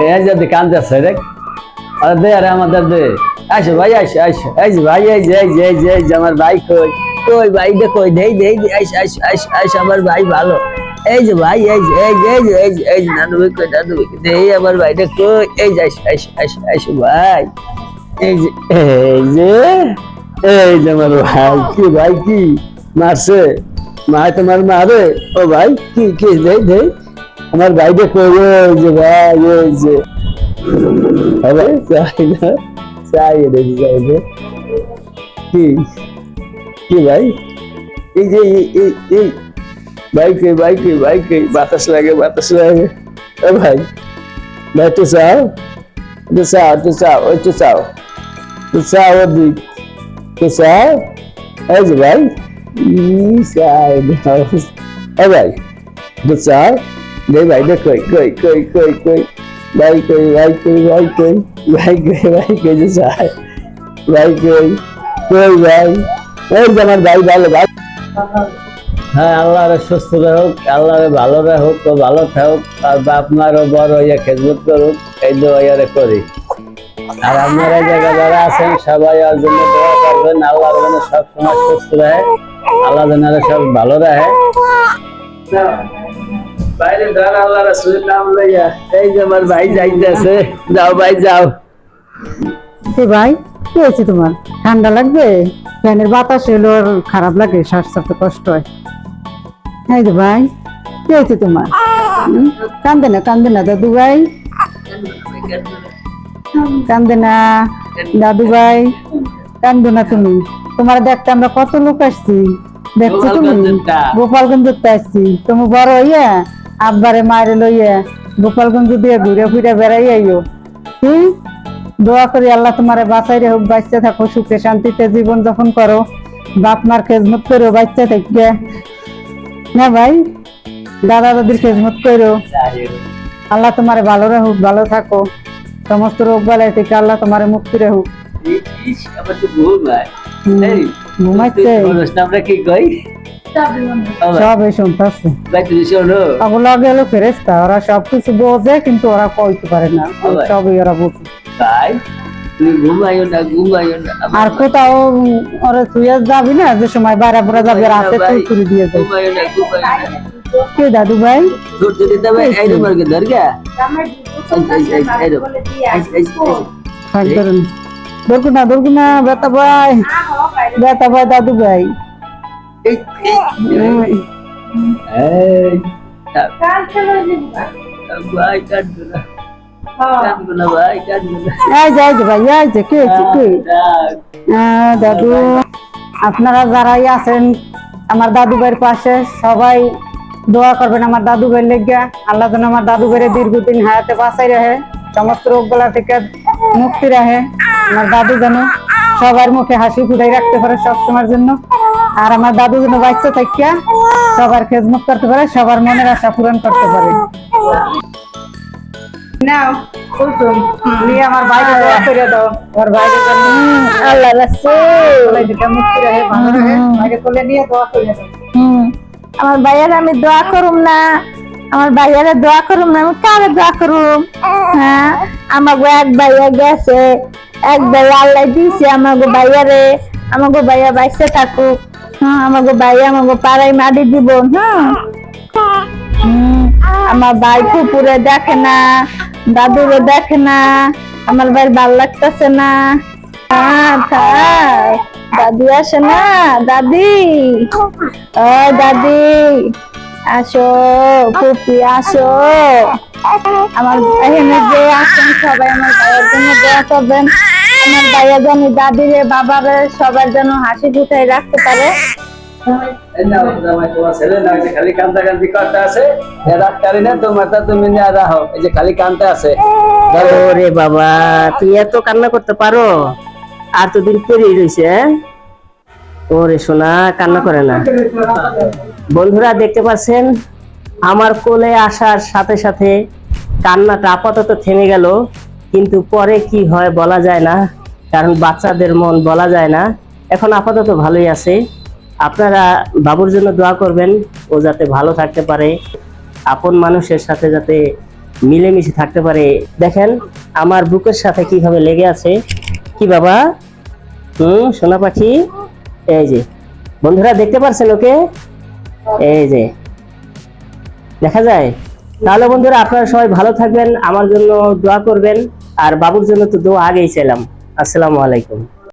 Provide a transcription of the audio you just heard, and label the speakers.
Speaker 1: এই যে রে আরে দে আরে আমাদের দে আসো ভাই আসো আসো এই ভাই এই যে যে যে আমার ভাই কই কই ভাই দে কই দেই দেই আইস আইস আইস আইস আমার ভাই ভালো এই যে ভাই এই যে এই যে এই যে এই নানু ভাই কই নানু ভাই দেই আমার ভাই দে কই এই যে আইস আইস আইস আইস ভাই এই যে এই যে এই যে আমার ভাই কি ভাই কি মারছে মা তোমার মারে ও ভাই কি কি দেই দেই আমার ভাইটা কই ওই যে ভাই ওই যে আরে চাই না চাই রে চাই রে কি কি ভাই এই যে এই এই এই ভাই কে ভাই কে ভাই কে বাতাস লাগে বাতাস লাগে ও ভাই ভাই তো চাও তো চাও তো চাও ওই তো চাও তো চাও ওদিক তো চাও এই যে ভাই ই ভাই দে কই কই কই কই কই ভাই কই ভাই কই ভাই কই ভাই কই ভাই কই যে চাই ভাই কই কই ভাই ওই যে আমার ভাই ভালো ভাই হ্যাঁ আল্লাহরে সুস্থ হোক আল্লাহরে ভালো হোক তো ভালো থাকুক। আর বাপ মারও বড় হইয়া খেজমত করুক, এই দোয়ারে করি। আর আপনারা এই জায়গায় যারা আছেন, সবাই ওর জন্য দোয়া করবেন। আল্লাহ যেন সব সময় সুস্থ রাখে, আল্লাহ যেন সব ভালো রাখে। বাইরে আল্লাহ রাসূলের নাম লইয়া। এই যে আমার ভাই যাইতেছে। যাও ভাই যাও।
Speaker 2: এ ভাই কি হয়েছে তোমার? ঠান্ডা লাগবে? ফ্যানের বাতাস এলো আর খারাপ লাগে শ্বাস ছাড়তে কষ্ট হয়। এই যে ভাই কি হয়েছে তোমার? কান্দে না কান্দে না দাদু ভাই। কান্দে না দাদু ভাই। কান্দো না তুমি। তোমার দেখতে আমরা কত লোক আসছি। দেখছ তুমি। গোপালগঞ্জ আসছি। তুমি বড় হইয়া আব্বারে মায়ের লইয়া গোপালগঞ্জ দিয়ে ঘুরে ফিরে বেড়াই আইও। হুম দোয়া করি আল্লাহ তোমারে বাঁচাই রে হোক বাচ্চা থাকো সুখে শান্তিতে জীবন যাপন করো। বাপ মার খেজমত করো বাচ্চা থেকে না ভাই? দাদা দাদির খেজমত করো আল্লাহ তোমারে ভালো রাখুক ভালো থাকো। সমস্ত রোগ বালাই থেকে আল্লাহ তোমারে মুক্তি রাখুক।
Speaker 1: আমার এই
Speaker 2: ঘুমাইছে।
Speaker 1: নামটা কি কই? ও
Speaker 2: সব এই শুনতেছে ওগুলো গেল ফেরেস্তা ওরা সব কিছু বোঝে কিন্তু ওরা কইতে পারে না। সবই ওরা বোঝে।
Speaker 1: আমার
Speaker 2: আর কোথাও ওরা তুই যাবি না? যে সময় বাইরে বুড়া যাবি আর হাতে তুই দিয়ে যাবি। কে দাদু ভাই? না দরকু না বেতা ভাই। বেতা ভাই দাদু ভাই। দাদু, আপনারা যারাই আছেন, আমার দাদু ভাইয়ের পাশে সবাই দোয়া করবেন আমার দাদু ভাইয়ের লেগে আল্লাহ যেন আমার দাদু ভাইয়ের দীর্ঘদিন হায়াতে বাঁচাই রাখে, সমস্ত রোগ রোগগুলা থেকে মুক্তি রাখে। আমার দাদু যেন সবার মুখে হাসি ফুটাই রাখতে পারে সবসময়ের জন্য। আর আমার দাদু যেন বাচ্চা থাকিয়া সবার খেজমত করতে পারে সবার মনের আশা পূরণ করতে পারে। নাও কুলসুম নিয়ে আমার বাইরে দোয়া করে দাও। আমার বাইরে
Speaker 3: আল্লাহ রাসূল।
Speaker 2: কোলে মুক্তি রাখে ভালো রাখে বাইরে কোলে নিয়ে দোয়া করে দাও।
Speaker 3: আমার ভাইয়ার আমি দোয়া করুম না। আমার ভাইয়ারে দোয়া করুম না। আমি কারে দোয়া করুম? হ্যাঁ? আমাকে এক ভাইয়া গেছে। এক ভাইয়া আল্লাহ দিয়েছে আমাকে ভাইয়ারে। আমাকে ভাইয়া বাইসে থাকুক। হ্যাঁ আমাকে ভাইয়া আমাকে পাড়ায় মাটি দিব হ্যাঁ। আমার ভাই কুকুরে দেখে না দাদুরে দেখে না আমার ভাই ভালো লাগতেছে না। হ্যাঁ, দাদি আসে না দাদি। ও দাদি আসো পুপি আসো। আমার এখানে যে আসেন সবাই আমার ভাইয়ের জন্য দোয়া করবেন। আমার ভাইয়া যেন দাদিরে বাবারে সবার জন্য হাসি ফুটাই রাখতে পারে।
Speaker 1: এই নাও, জামাই, তোমার ছেলে না, ওই যে খালি কান্দা কান্দি করতে আছে ডাক্তারি না তোমার তা তুমি নিয়ে রাখো এই যে খালি কান্দতে আছে।
Speaker 4: ওরে বাবা তুই এত কান্না করতে পারো? আর তো দিন পেরিয়ে রয়েছে হ্যাঁ? ওরে সোনা কান্না করে না। বন্ধুরা দেখতে পাচ্ছেন আমার কোলে আসার সাথে সাথে কান্নাটা আপাতত থেমে গেল। কিন্তু পরে কি হয় বলা যায় না, কারণ বাচ্চাদের মন বলা যায় না। এখন আপাতত ভালোই আছে। আপনারা বাবুর জন্য দোয়া করবেন, ও যাতে ভালো থাকতে পারে, আপন মানুষের সাথে যাতে মিলেমিশে থাকতে পারে। দেখেন, আমার বুকের সাথে কীভাবে লেগে আছে। কি বাবা? হুম, সোনা পাখি? এই যে, বন্ধুরা, দেখতে পারছেন ওকে? এই যে, দেখা যায়? তাহলে বন্ধুরা, আপনারা সবাই ভালো থাকবেন, আমার জন্য দোয়া করবেন। আর বাবুর জন্য তো দোয়া আগেই ছিলাম আসসালামু আলাইকুম।